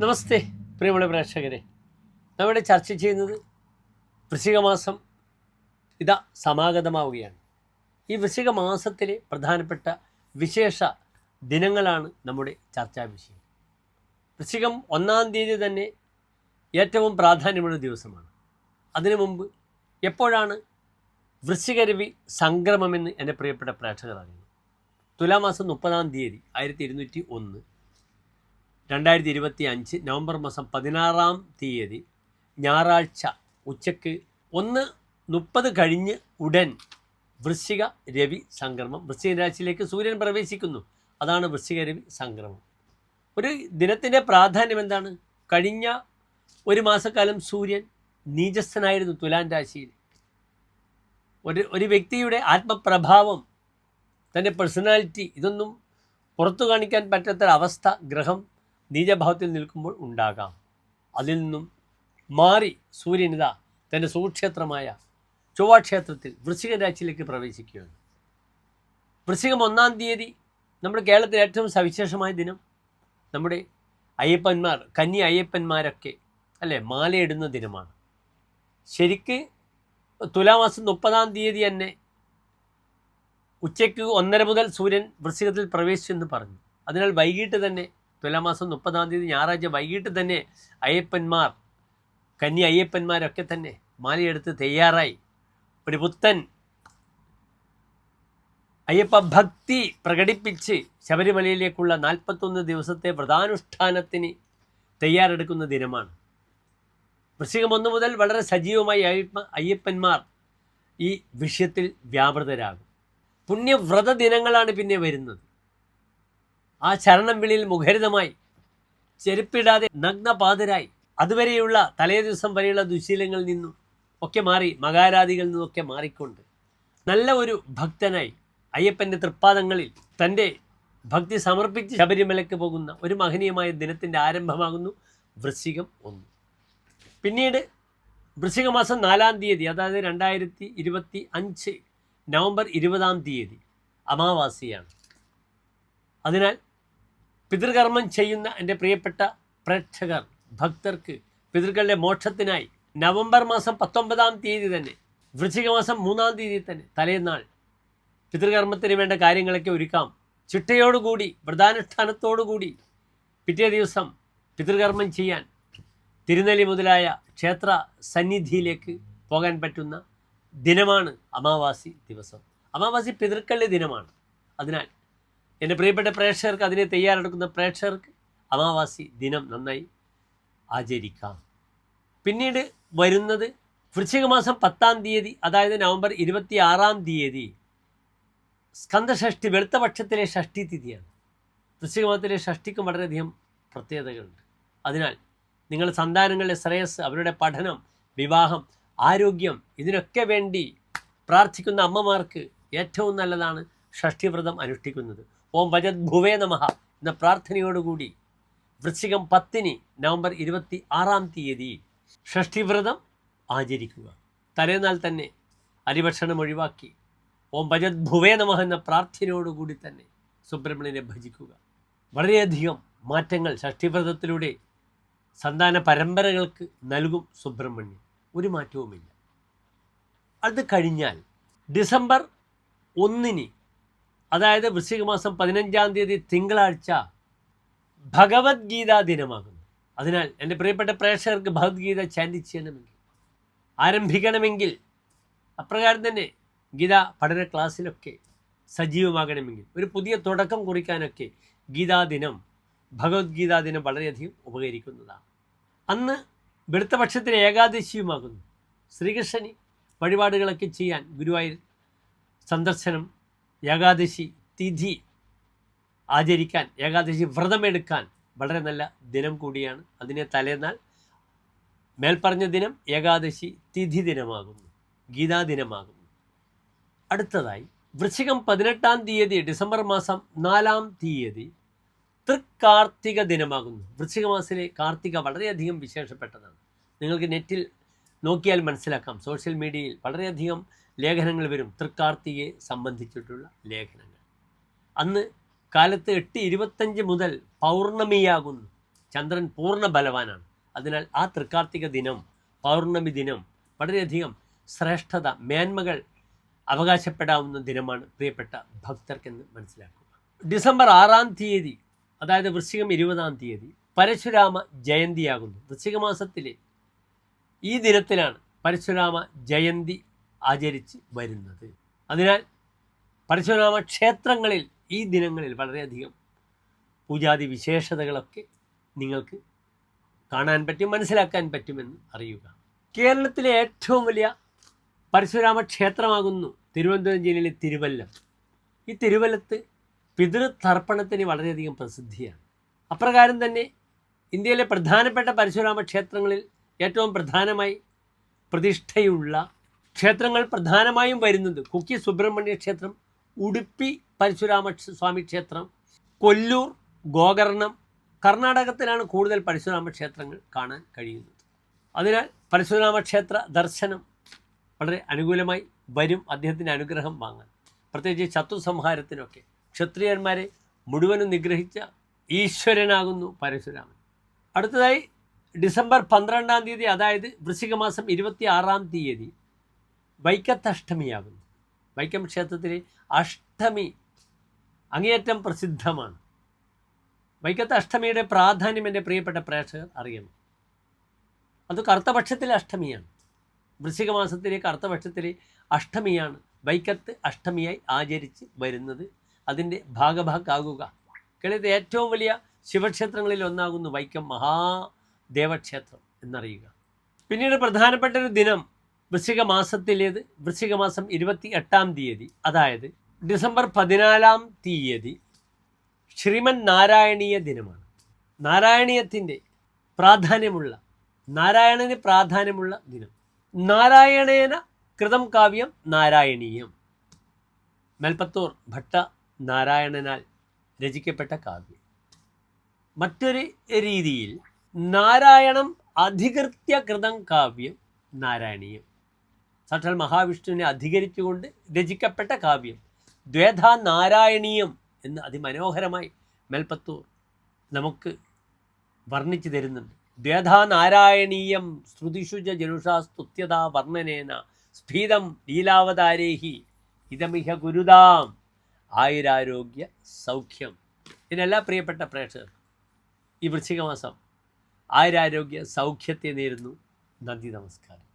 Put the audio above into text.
നമസ്തേ പ്രിയമുള്ള പ്രേക്ഷകരെ. നമ്മുടെ ചർച്ച ചെയ്യുന്നത് വൃശ്ചികമാസം ഇതാ സമാഗതമാവുകയാണ്. ഈ വൃശ്ചിക മാസത്തിലെ പ്രധാനപ്പെട്ട വിശേഷ ദിനങ്ങളാണ് നമ്മുടെ ചർച്ചാ വിഷയം. വൃശ്ചികം ഒന്നാം തീയതി തന്നെ ഏറ്റവും പ്രാധാന്യമുള്ള ദിവസമാണ്. അതിനു മുമ്പ് എപ്പോഴാണ് വൃശ്ചികരവി സംക്രമമെന്ന് എന്റെ പ്രിയപ്പെട്ട പ്രേക്ഷകർ അറിയുന്നു തുലാമാസം മുപ്പതാം തീയതി ആയിരത്തി ഇരുന്നൂറ്റി ഒന്ന്. രണ്ടായിരത്തി ഇരുപത്തി അഞ്ച് നവംബർ മാസം പതിനാറാം തീയതി ഞായറാഴ്ച ഉച്ചയ്ക്ക് ഒന്ന് മുപ്പത് കഴിഞ്ഞ് ഉടൻ വൃശ്ചിക രവി സംക്രമം. വൃശ്ചിക രാശിയിലേക്ക് സൂര്യൻ പ്രവേശിക്കുന്നു. അതാണ് വൃശ്ചിക രവി സംക്രമം. ഒരു ദിനത്തിന്റെ പ്രാധാന്യം എന്താണ്? കഴിഞ്ഞ ഒരു മാസക്കാലം സൂര്യൻ നീചസ്ഥനായിരുന്നു തുലാൻ രാശിയിൽ. ഒരു ഒരു വ്യക്തിയുടെ ആത്മപ്രഭാവം തന്റെ പേഴ്സണാലിറ്റി ഇതൊന്നും പുറത്തു കാണിക്കാൻ പറ്റാത്തൊരവസ്ഥ ഗ്രഹം നീചഭാവത്തിൽ നിൽക്കുമ്പോൾ ഉണ്ടാകാം. അതിൽ നിന്നും മാറി സൂര്യനിത തന്റെ സുക്ഷേത്രമായ ചൊവ്വാക്ഷേത്രത്തിൽ വൃശ്ചിക രാശിയിലേക്ക് പ്രവേശിക്കുകയാണ്. വൃശ്ചികം ഒന്നാം തീയതി നമ്മുടെ കേരളത്തിലെ ഏറ്റവും സവിശേഷമായ ദിനം. നമ്മുടെ അയ്യപ്പന്മാർ കന്നി അയ്യപ്പന്മാരൊക്കെ അല്ലേ മാലയിടുന്ന ദിനമാണ്. ശരിക്ക് തുലാമാസം മുപ്പതാം തീയതി തന്നെ ഉച്ചയ്ക്ക് ഒന്നര മുതൽ സൂര്യൻ വൃശ്ചികത്തിൽ പ്രവേശിച്ചെന്ന് പറഞ്ഞു. അതിനാൽ വൈകിട്ട് തന്നെ തുലാമാസം മുപ്പതാം തീയതി ഞായറാഴ്ച വൈകിട്ട് തന്നെ അയ്യപ്പന്മാർ കന്നി അയ്യപ്പന്മാരൊക്കെ തന്നെ മാലയെടുത്ത് തയ്യാറായി. ഒരു പുത്തൻ അയ്യപ്പ ഭക്തി പ്രകടിപ്പിച്ച് ശബരിമലയിലേക്കുള്ള നാൽപ്പത്തൊന്ന് ദിവസത്തെ വ്രതാനുഷ്ഠാനത്തിന് തയ്യാറെടുക്കുന്ന ദിനമാണ്. വൃശ്ചികം ഒന്ന് മുതൽ വളരെ സജീവമായി അയ്യപ്പ അയ്യപ്പന്മാർ ഈ വിഷയത്തിൽ വ്യാപൃതരാകും. പുണ്യവ്രത ദിനങ്ങളാണ് പിന്നെ വരുന്നത്. ആ ശരണം വിളിയിൽ മുഖരിതമായി ചെരുപ്പിടാതെ നഗ്നപാതരായി അതുവരെയുള്ള തലേ ദിവസം വരെയുള്ള ദുശീലങ്ങളിൽ നിന്നും ഒക്കെ മാറി മകാരാദികളിൽ നിന്നൊക്കെ മാറിക്കൊണ്ട് നല്ല ഒരു ഭക്തനായി അയ്യപ്പന്റെ തൃപ്പാദങ്ങളിൽ തന്റെ ഭക്തി സമർപ്പിച്ച് ശബരിമലയ്ക്ക് പോകുന്ന ഒരു മഹനീയമായ ദിനത്തിന്റെ ആരംഭമാകുന്നു വൃശ്ചികം ഒന്ന്. പിന്നീട് വൃശ്ചിക മാസം നാലാം തീയതി അതായത് രണ്ടായിരത്തി ഇരുപത്തി അഞ്ച് നവംബർ ഇരുപതാം തീയതി അമാവാസിയാണ്. അതിനാൽ പിതൃകർമ്മം ചെയ്യുന്ന എന്റെ പ്രിയപ്പെട്ട പ്രേക്ഷകർ ഭക്തർക്ക് പിതൃക്കളുടെ മോക്ഷത്തിനായി നവംബർ മാസം പത്തൊമ്പതാം തീയതി തന്നെ വൃശ്ചിക മാസം മൂന്നാം തീയതി തന്നെ തലേന്നാൾ പിതൃകർമ്മത്തിന് വേണ്ട കാര്യങ്ങളൊക്കെ ഒരുക്കാം. ചിട്ടയോടുകൂടി വ്രതാനുഷ്ഠാനത്തോടുകൂടി പിറ്റേ ദിവസം പിതൃകർമ്മം ചെയ്യാൻ തിരുനെല്ലി മുതലായ ക്ഷേത്ര സന്നിധിയിലേക്ക് പോകാൻ പറ്റുന്ന ദിനമാണ് അമാവാസി ദിവസം. അമാവാസി പിതൃക്കളുടെ ദിനമാണ്. അതിനാൽ എന്റെ പ്രിയപ്പെട്ട പ്രേക്ഷകർക്ക് അതിനെ തയ്യാറെടുക്കുന്ന പ്രേക്ഷകർക്ക് അമാവാസി ദിനം നന്നായി ആചരിക്കാം. പിന്നീട് വരുന്നത് വൃശ്ചികമാസം പത്താം തീയതി അതായത് നവംബർ ഇരുപത്തി ആറാം തീയതി. സ്കന്ദഷഷ്ടി വെളുത്തപക്ഷത്തിലെ ഷഷ്ടി തിഥിയാണ് വൃശ്ചിക മാസത്തിലെ ഷഷ്ടിക്കും വളരെയധികം പ്രത്യേകതകളുണ്ട്. അതിനാൽ നിങ്ങൾ സന്താനങ്ങളുടെ ശ്രേയസ് അവരുടെ പഠനം വിവാഹം ആരോഗ്യം ഇതിനൊക്കെ വേണ്ടി പ്രാർത്ഥിക്കുന്ന അമ്മമാർക്ക് ഏറ്റവും നല്ലതാണ് ഷഷ്ടിവ്രതം അനുഷ്ഠിക്കുന്നത്. ഓം ഭജത് ഭുവേ നമഹ എന്ന പ്രാർത്ഥനയോടുകൂടി വൃശ്ചികം പത്തിന് നവംബർ ഇരുപത്തി ആറാം തീയതി ഷഷ്ടിവ്രതം ആചരിക്കുക. തലേന്നാൾ തന്നെ അരിഭക്ഷണം ഒഴിവാക്കി ഓം ഭജത് ഭുവേ നമഹ എന്ന പ്രാർത്ഥനയോടുകൂടി തന്നെ സുബ്രഹ്മണ്യനെ ഭജിക്കുക. വളരെയധികം മാറ്റങ്ങൾ ഷഷ്ടിവ്രതത്തിലൂടെ സന്താന പരമ്പരകൾക്ക് നൽകും സുബ്രഹ്മണ്യൻ. ഒരു മാറ്റവുമില്ല. അത് കഴിഞ്ഞാൽ ഡിസംബർ ഒന്നിന് അതായത് വൃശ്ചിക മാസം പതിനഞ്ചാം തീയതി തിങ്കളാഴ്ച ഭഗവത്ഗീതാ ദിനമാകുന്നു. അതിനാൽ എന്റെ പ്രിയപ്പെട്ട പ്രേക്ഷകർക്ക് ഭഗവത്ഗീത ചാൻഡി ചെയ്യണമെങ്കിൽ ആരംഭിക്കണമെങ്കിൽ അപ്രകാരം തന്നെ ഗീത പഠന ക്ലാസ്സിലൊക്കെ സജീവമാകണമെങ്കിൽ ഒരു പുതിയ തുടക്കം കുറിക്കാനൊക്കെ ഗീതാ ദിനം ഭഗവത്ഗീതാ ദിനം വളരെയധികം ഉപകരിക്കുന്നതാണ്. അന്ന് വെളുത്ത പക്ഷത്തിലെ ഏകാദശിയുമാകുന്നു. ശ്രീകൃഷ്ണന് വഴിപാടുകളൊക്കെ ചെയ്യാൻ ഗുരുവായൂർ സന്ദർശനം ഏകാദശി തിഥി ആചരിക്കാൻ ഏകാദശി വ്രതമെടുക്കാൻ വളരെ നല്ല ദിനം കൂടിയാണ്. അതിനെ തലേന്നാൽ മേൽപ്പറഞ്ഞ ദിനം ഏകാദശി തിഥി ദിനമാകുന്നു ഗീതാ ദിനമാകുന്നു. അടുത്തതായി വൃശ്ചികം പതിനെട്ടാം തീയതി ഡിസംബർ മാസം നാലാം തീയതി തൃക്കാർത്തിക ദിനമാകുന്നു. വൃശ്ചിക മാസത്തിലെ കാർത്തിക വളരെയധികം വിശേഷപ്പെട്ടതാണ്. നിങ്ങൾക്ക് നെറ്റിൽ നോക്കിയാൽ മനസ്സിലാക്കാം. സോഷ്യൽ മീഡിയയിൽ വളരെയധികം ലേഖനങ്ങൾ വരും. തൃക്കാർത്തികയെ സംബന്ധിച്ചിട്ടുള്ള ലേഖനങ്ങൾ. അന്ന് കാലത്ത് എട്ട് ഇരുപത്തഞ്ച് മുതൽ പൗർണമിയാകുന്നു. ചന്ദ്രൻ പൂർണ ബലവാനാണ് അതിനാൽ ആ തൃക്കാർത്തിക ദിനം പൗർണമി ദിനം വളരെയധികം ശ്രേഷ്ഠത മേന്മകൾ അവകാശപ്പെടാവുന്ന ദിനമാണ്. പ്രിയപ്പെട്ട ഭക്തർക്കെന്ന് മനസ്സിലാക്കുക. ഡിസംബർ ആറാം തീയതി അതായത് വൃശ്ചികം ഇരുപതാം തീയതി പരശുരാമ ജയന്തിയാകുന്നു. വൃശ്ചിക മാസത്തിലെ ഈ ദിനത്തിലാണ് പരശുരാമ ജയന്തി ആചരിച്ച് വരുന്നത്. അതിനാൽ പരശുരാമ ക്ഷേത്രങ്ങളിൽ ഈ ദിനങ്ങളിൽ വളരെയധികം പൂജാതി വിശേഷതകളൊക്കെ നിങ്ങൾക്ക് കാണാൻ പറ്റും മനസ്സിലാക്കാൻ പറ്റുമെന്ന് അറിയുക. കേരളത്തിലെ ഏറ്റവും വലിയ പരശുരാമ ക്ഷേത്രമാകുന്നു തിരുവനന്തപുരം ജില്ലയിലെ തിരുവല്ലം. ഈ തിരുവല്ലത്ത് പിതൃതർപ്പണത്തിന് വളരെയധികം പ്രസിദ്ധിയാണ്. അപ്രകാരം തന്നെ ഇന്ത്യയിലെ പ്രധാനപ്പെട്ട പരശുരാമ ക്ഷേത്രങ്ങളിൽ ഏറ്റവും പ്രധാനമായി പ്രതിഷ്ഠയുള്ള ക്ഷേത്രങ്ങൾ പ്രധാനമായും വരുന്നത് കുക്കി സുബ്രഹ്മണ്യ ക്ഷേത്രം ഉടുപ്പി പരശുരാമ സ്വാമി ക്ഷേത്രം കൊല്ലൂർ ഗോകർണം കർണാടകത്തിലാണ് കൂടുതൽ പരശുരാമ ക്ഷേത്രങ്ങൾ കാണാൻ കഴിയുന്നത്. അതിനാൽ പരശുരാമ ക്ഷേത്ര ദർശനം വളരെ അനുകൂലമായി വരും അദ്ദേഹത്തിന്റെ അനുഗ്രഹം വാങ്ങാൻ. പ്രത്യേകിച്ച് ശത്രു സംഹാരത്തിനൊക്കെ ക്ഷത്രിയന്മാരെ മുഴുവനും നിഗ്രഹിച്ച ഈശ്വരനാകുന്നു പരശുരാമൻ. അടുത്തതായി ഡിസംബർ പന്ത്രണ്ടാം തീയതി അതായത് വൃശ്ചിക മാസം ഇരുപത്തി ആറാം തീയതി വൈക്കത്തഷ്ടമിയാകുന്നു. വൈക്കം ക്ഷേത്രത്തിലെ അഷ്ടമി അങ്ങേയറ്റം പ്രസിദ്ധമാണ്. വൈക്കത്ത് അഷ്ടമിയുടെ പ്രാധാന്യം എന്റെ പ്രിയപ്പെട്ട പ്രേക്ഷകർ അറിയണം. അത് കറുത്തപക്ഷത്തിലെ അഷ്ടമിയാണ്. വൃശ്ചിക മാസത്തിലെ കറുത്തപക്ഷത്തിലെ അഷ്ടമിയാണ് വൈക്കത്ത് അഷ്ടമിയായി ആചരിച്ച് വരുന്നത്. അതിന്റെ ഭാഗഭാക്കാകുക കേരളത്തിലെ ഏറ്റവും വലിയ ശിവക്ഷേത്രങ്ങളിൽ ഒന്നാകുന്നു വൈക്കം മഹാദേവക്ഷേത്രം എന്നറിയുക. പിന്നീട് പ്രധാനപ്പെട്ട ഒരു ദിനം വൃശ്ചിക മാസത്തിലേത്? വൃശ്ചിക മാസം ഇരുപത്തി എട്ടാം തീയതി. അതായത് ഡിസംബർ പതിനാലാം തീയതി ശ്രീമൻ നാരായണീയ ദിനമാണ്. നാരായണീയത്തിന്റെ പ്രാധാന്യമുള്ള നാരായണന് പ്രാധാന്യമുള്ള ദിനം. നാരായണേന കൃതം കാവ്യം നാരായണീയം. മേൽപ്പത്തൂർ ഭട്ട നാരായണനാൽ രചിക്കപ്പെട്ട കാവ്യം. മറ്റൊരു രീതിയിൽ നാരായണം അധികൃത്യ കൃതം കാവ്യം നാരായണീയം. സാക്ഷാൽ മഹാവിഷ്ണുവിനെ അധികരിച്ചുകൊണ്ട് രചിക്കപ്പെട്ട കാവ്യം. ദ്വേധ നാരായണീയം എന്ന് അതിമനോഹരമായി മേൽപ്പത്തൂർ നമുക്ക് വർണിച്ചു തരുന്നുണ്ട്. ദ്വേധ നാരായണീയം ശ്രുതിഷുജ ജനുഷാ സ്തുത്യതാ വർണനേന സ്ഫീതം ലീലാവതാരേഹി ഇതമിഹ ഗുരുതാം ആയുരാരോഗ്യ സൗഖ്യം. ഇതിനെല്ലാം പ്രിയപ്പെട്ട പ്രേക്ഷകർ ഈ വൃശ്ചിക മാസം ആയുരാരോഗ്യ സൗഖ്യത്തെ നേരുന്നു. നന്ദി നമസ്കാരം.